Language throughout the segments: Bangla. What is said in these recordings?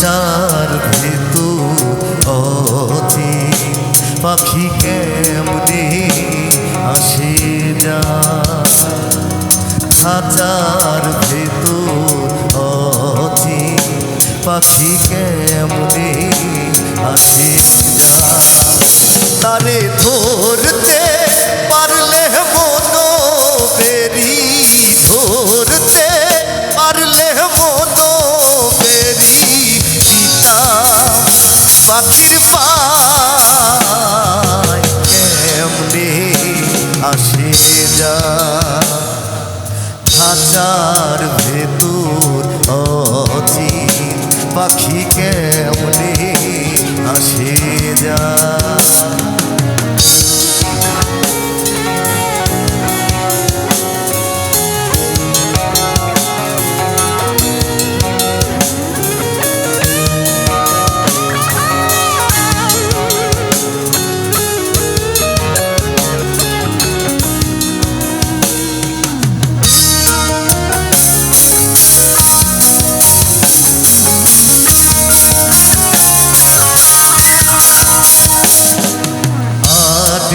চার ভেতু অতি পাখি কেমনি আসে যা? খাচার ভেতু অতি পাখি কেমনি আসে যা? পাখির পায় কেমনে আসে যা। খাঁচার ভেতর অচি পাখি কেমনে আসে যা।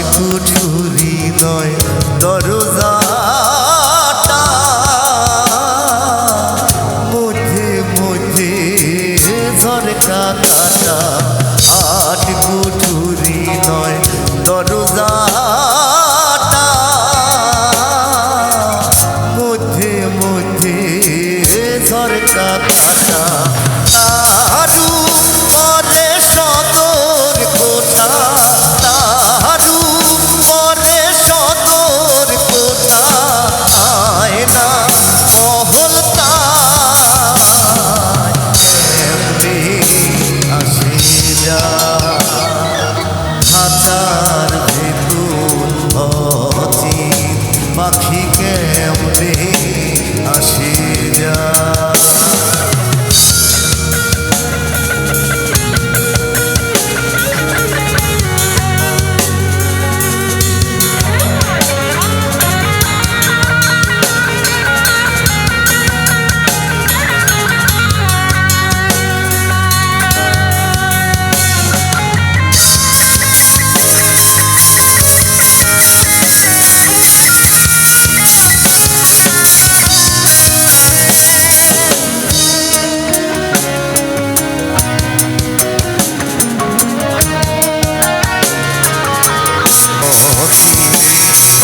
কুঠুরি নয় দরজাটা